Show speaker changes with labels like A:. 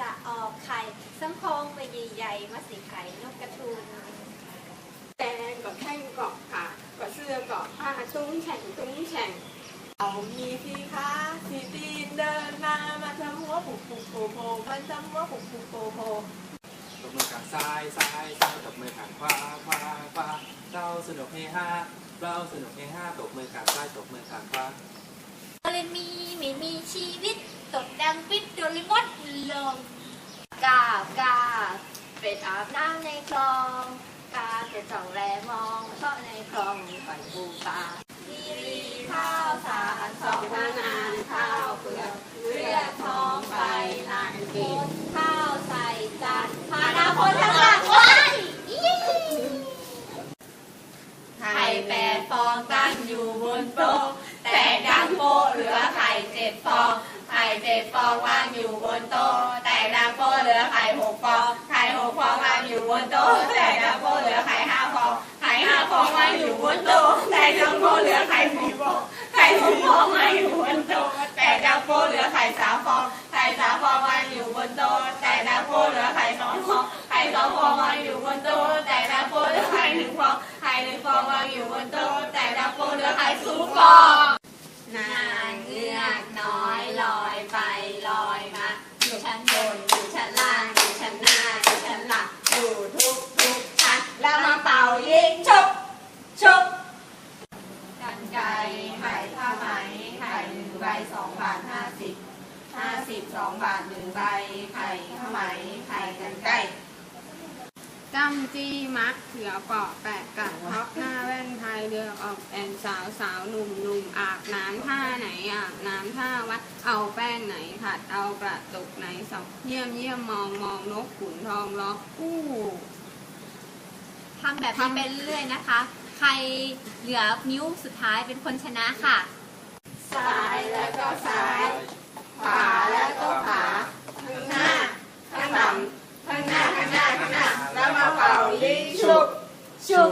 A: จะออกไข่สังพองไปใหญ่ๆมาสีไข่นกกระทุง
B: แดงก็แข้งเกาะขาก็เสื้อเกาะผ้าตุ้งแฉ่งตุ้งแฉ่งเอามีสีขาสีตีนเดินมามาทำหัวปุกปุกโผโผมันทำหัวปุกปุกโผโผ
C: ตบมือข้างซ้ายซ้ายซ้ายตบมือข้างขวาขวาขวาเราสนุกเฮฮาเราสนุกเฮฮาตบมือข้างซ้ายตบมือข้างขวา
A: โดเรมีไม่มีชีวิตตดดังปิดโดเรมอนลง กากาเป็ดอาบน้ำในคลอง กาจะจ้องแลมองเพราะในคลองมีหอยปูปลาดีรีข้าวสารสองนานานข้าวเปลือกเลือดทองไปนานกินข้าวใส่จานพานาพลทั้งหลังไว้ไข่แปดฟองตั้งอยู่บนโต๊ะแต่ดังโปเหลือไข่เจ็ดฟอง ไข่เจ็ดฟองวางอยู่บนโต๊ะ ไข่หกฟองไข่หกฟองวางอยู่บนโต๊ะแต่ดังโปะเหลือไข่ห้าฟองไข่ห้าฟองวางอยู่บนโต๊ะแต่ดังโปะเหลือไข่หกฟองไข่หกฟองวางอยู่บนโต๊ะแต่ดังโปะเหลือไข่สามฟองไข่สามฟองวางอยู่บนโต๊ะแต่ดังโปะเหลือไข่สองฟองไข่สองฟองวางอยู่บนโต๊ะแต่ดังโปะเหลือไข่หนึ่งฟองไข่หนึ่งฟองวางอยู่บนโต๊ะแต่ดังโปะเหลือไข่ศูนย์ฟองนางเงือกน้อยลอยไปลอยมา อยู่ชั้นบนอยู่ชั้นล่างอยู่ชั้นหน้าอยู่ชั้นหลังอยู่ทุกทุกชั้นแล้วมาเป่ายิงชุบชุบกันไก่ไข่ผ้าไหมไข่หนึ่งใบสอง บาทห้าสิบห้าสิบสองบาทหนึ่งใบ ไข่ผ้าไหมไข่กันไก่
B: จำจี้มักเสือเปาะแปะกัดท็อปหน้าแว่นไทยเรือออกแอนสาวสาวหนุ่มหนุ่มอาบน้ำท่าไหนอาบน้ำท่าวัดเอาแป้งไหนผัดเอากระตุกไหนสองเยี่ยมเยี่ยมมองมองนกขุนทองร้องอู้
A: ทำแบบนี้ไปเรื่อยๆนะคะ ใครเหลือนิ้วสุดท้ายเป็นคนชนะค่ะ
B: ซ้ายแล้วก็ซ้ายขวาแล้วก็ขวาข้างหน้าข้างหลังข้างหน้าข้างหน้าข้างหน้าแล้วมาเป่ายิงชุบชุบ